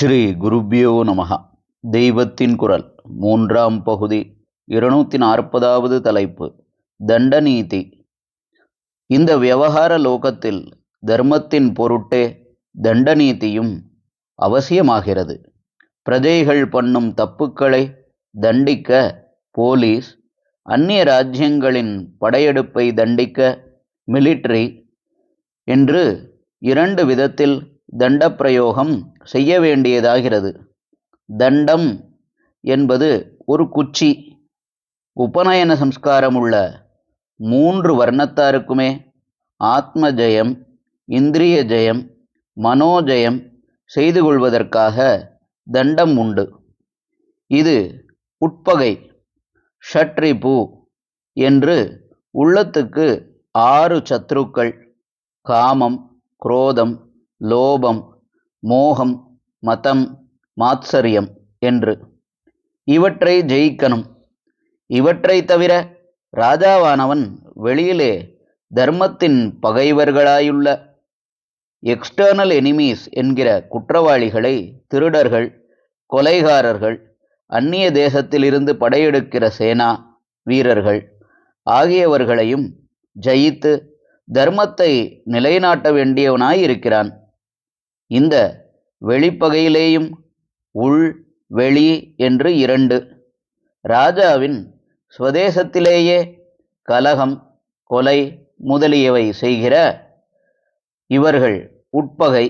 ஸ்ரீ குருபியோ நமஹ. தெய்வத்தின் குரல் மூன்றாம் பகுதி இருநூத்தி நாற்பதாவது தலைப்பு தண்டநீதி. இந்த விவகார லோகத்தில் தர்மத்தின் பொருட்டே தண்டநீதியும் அவசியமாகிறது. பிரஜைகள் பண்ணும் தப்புக்களை தண்டிக்க போலீஸ் அந்நிய ராஜ்யங்களின் படையெடுப்பை தண்டிக்க மிலிட்ரி என்று இரண்டு விதத்தில் தண்டப்பிரயோகம் செய்ய வேண்டியதாகிறது. தண்டம் என்பது ஒரு குச்சி. உபநயன சம்ஸ்காரம் உள்ள மூன்று வர்ணத்தாருக்குமே. ஆத்ம ஜெயம் இந்திரிய ஜெயம் மனோஜெயம் செய்து கொள்வதற்காக தண்டம் உண்டு. இது உட்பகை ஷட்ரிபு என்று உள்ளத்துக்கு ஆறு சத்ருக்கள் காமம் குரோதம் லோபம் மோகம் மதம் மாத்சரியம் என்று. இவற்றை ஜெயிக்கணும். இவற்றை தவிர ராஜாவானவன் வெளியிலே தர்மத்தின் பகைவர்களாயுள்ள எக்ஸ்டர்னல் எனிமீஸ் என்கிற குற்றவாளிகளை திருடர்கள் கொலைகாரர்கள் அந்நிய தேசத்திலிருந்து படையெடுக்கிற சேனா வீரர்கள் ஆகியவர்களையும் ஜெயித்து தர்மத்தை நிலைநாட்ட வேண்டியவனாயிருக்கிறான். இந்த வெளிப்பகையிலேயும் உள் வெளி என்று இரண்டு. ராஜாவின் ஸ்வதேசத்திலேயே கலகம் கொலை முதலியவை செய்கிற இவர்கள் உட்பகை.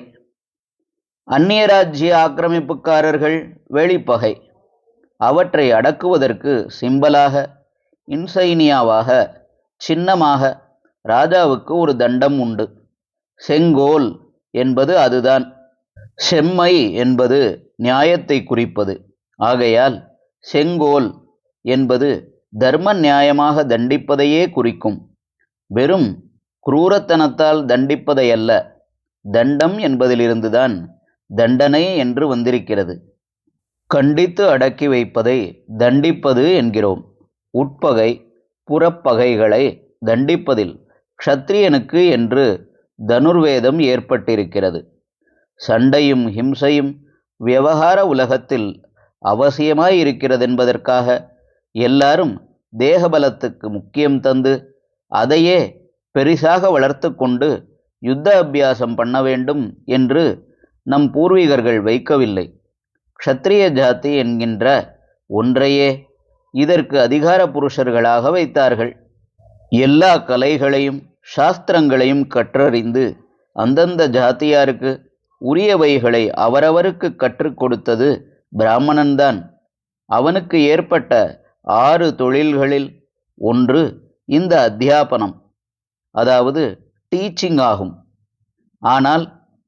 அந்நிய ராஜ்ய ஆக்கிரமிப்புக்காரர்கள் வெளிப்பகை. அவற்றை அடக்குவதற்கு சிம்பலாக இன்சைனியாவாக சின்னமாக ராஜாவுக்கு ஒரு தண்டம் உண்டு. செங்கோல் என்பது அதுதான். செம்மை என்பது நியாயத்தை குறிப்பது. ஆகையால் செங்கோல் என்பது தர்ம நியாயமாக தண்டிப்பதையே குறிக்கும். வெறும் குரூரத்தனத்தால் தண்டிப்பதையல்ல. தண்டம் என்பதிலிருந்துதான் தண்டனை என்று வந்திருக்கிறது. கண்டித்து அடக்கி வைப்பதை தண்டிப்பது என்கிறோம். உட்பகை புறப்பகைகளை தண்டிப்பதில் க்ஷத்ரியனுக்கு என்று தனுர்வேதம் ஏற்பட்டிருக்கிறது. சண்டையும் ஹிம்சையும் விவகார உலகத்தில் அவசியமாய் இருக்கிறதென்பதற்காக எல்லாரும் தேகபலத்துக்கு முக்கியம் தந்து அதையே பெரிசாக வளர்த்து கொண்டு யுத்த அபியாசம் பண்ண வேண்டும் என்று நம் பூர்வீகர்கள் வைக்கவில்லை. க்ஷத்ரிய ஜாதி என்கின்ற ஒன்றையே இதற்கு அதிகார புருஷர்களாக வைத்தார்கள். எல்லா கலைகளையும் சாஸ்திரங்களையும் கற்றறிந்து அந்தந்த ஜாத்தியாருக்கு உரியவைகளை அவரவருக்கு கற்றுக் கொடுத்தது பிராமணன்தான். அவனுக்கு ஏற்பட்ட ஆறு தொழில்களில் ஒன்று இந்த அத்தியாபனம் அதாவது டீச்சிங் ஆகும். ஆனால்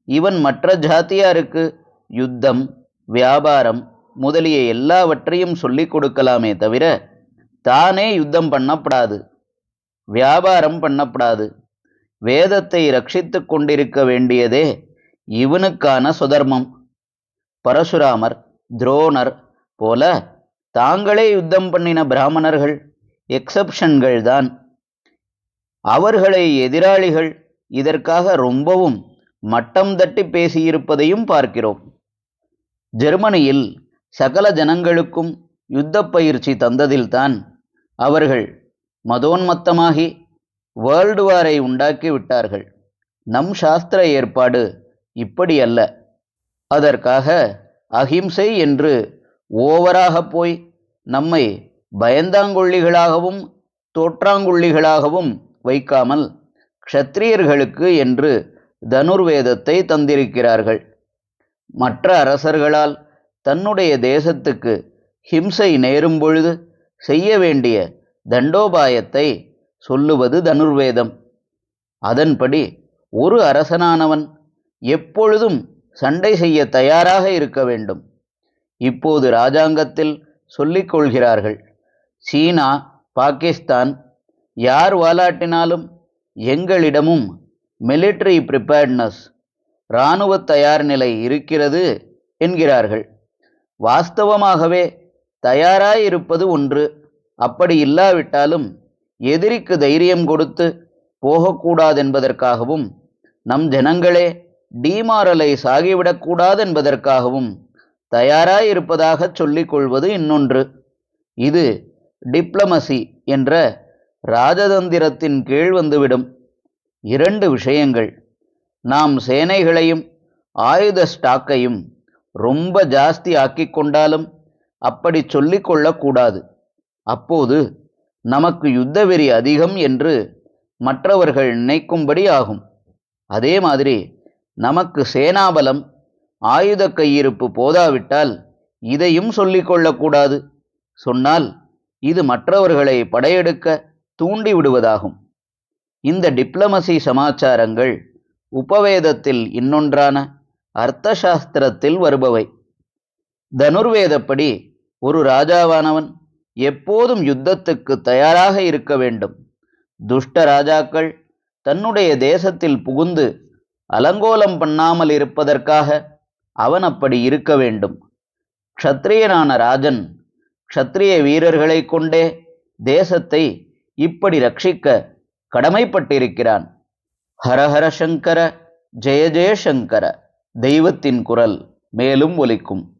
இவன் மற்ற ஜாத்தியாருக்கு யுத்தம் வியாபாரம் முதலிய எல்லாவற்றையும் சொல்லிக் கொடுக்கலாமே தவிர தானே யுத்தம் பண்ணப்படாது. வியாபாரம் பண்ணப்படாது. வேதத்தை ரட்சித்து கொண்டிருக்க வேண்டியதே இவனுக்கான சுதர்மம். பரசுராமர் துரோணர் போல தாங்களே யுத்தம் பண்ணின பிராமணர்கள் எக்ஸப்ஷன்கள் தான். அவர்களை எதிராளிகள் இதற்காக ரொம்பவும் மட்டம் தட்டி பேசியிருப்பதையும் பார்க்கிறோம். ஜெர்மனியில் சகல ஜனங்களுக்கும் யுத்த பயிற்சி தந்ததில்தான் அவர்கள் மதோன்மத்தமாகி வேர்ல்டு வாரை உண்டாக்கி விட்டார்கள். நம் சாஸ்திர ஏற்பாடு இப்படி அல்ல. அதற்காக அஹிம்சை என்று ஓவராக போய் நம்மை பயந்தாங்கொள்ளிகளாகவும் தோற்றாங்கொள்ளிகளாகவும் வைக்காமல் க்ஷத்திரியர்களுக்கு என்று தனுர்வேதத்தை தந்திருக்கிறார்கள். மற்ற அரசர்களால் தன்னுடைய தேசத்துக்கு ஹிம்சை நேரும் பொழுது செய்ய வேண்டிய தண்டோபாயத்தை சொல்லுவது தனுர்வேதம். அதன்படி ஒரு அரசனானவன் எப்பொழுதும் சண்டை செய்ய தயாராக இருக்க வேண்டும். இப்போது ராஜாங்கத்தில் சொல்லிக் கொள்கிறார்கள் சீனா பாகிஸ்தான் யார் வாலாட்டினாலும் எங்களிடமும் மிலிட்ரி ப்ரிப்பேர்ட்னஸ் இராணுவ தயார் நிலை இருக்கிறது என்கிறார்கள். வாஸ்தவமாகவே தயாராயிருப்பது ஒன்று அப்படி இல்லாவிட்டாலும் எதிரிக்கு தைரியம் கொடுத்து போகக்கூடாதென்பதற்காகவும் நம் ஜனங்களே டீமாரலைஸ் ஆகிவிடக்கூடாதென்பதற்காகவும் தயாராயிருப்பதாகச் சொல்லிக் கொள்வது இன்னொன்று. இது டிப்ளமசி என்ற ராஜதந்திரத்தின் கீழ் வந்துவிடும். இரண்டு விஷயங்கள். நாம் சேனைகளையும் ஆயுத ஸ்டாக்கையும் ரொம்ப ஜாஸ்தி ஆக்கிக் கொண்டாலும் அப்படி சொல்லிக் கொள்ளக்கூடாது. அப்போது நமக்கு யுத்த வெறி அதிகம் என்று மற்றவர்கள் நினைக்கும்படி ஆகும். அதே மாதிரி நமக்கு சேனாபலம் ஆயுத கையிருப்பு போதாவிட்டால் இதையும் சொல்லிக்கொள்ளக்கூடாது சொன்னால் இது மற்றவர்களை படையெடுக்க தூண்டி விடுவதாகும். இந்த டிப்ளமசி சமாச்சாரங்கள் உபவேதத்தில் இன்னொன்றான அர்த்தசாஸ்திரத்தில் வருபவை. தனுர்வேதப்படி ஒரு ராஜாவானவன் எப்போதும் யுத்தத்துக்கு தயாராக இருக்க வேண்டும். துஷ்ட ராஜாக்கள் தன்னுடைய தேசத்தில் புகுந்து அலங்கோலம் பண்ணாமல் இருப்பதற்காக அவன் அப்படி இருக்க வேண்டும். க்ஷத்ரியனான ராஜன் க்ஷத்ரிய வீரர்களை கொண்டே தேசத்தை இப்படி ரட்சிக்க கடமைப்பட்டிருக்கிறான். ஹரஹர சங்கர ஜெய ஜெயசங்கர தெய்வத்தின் குரல் மேலும் ஒலிக்கும்.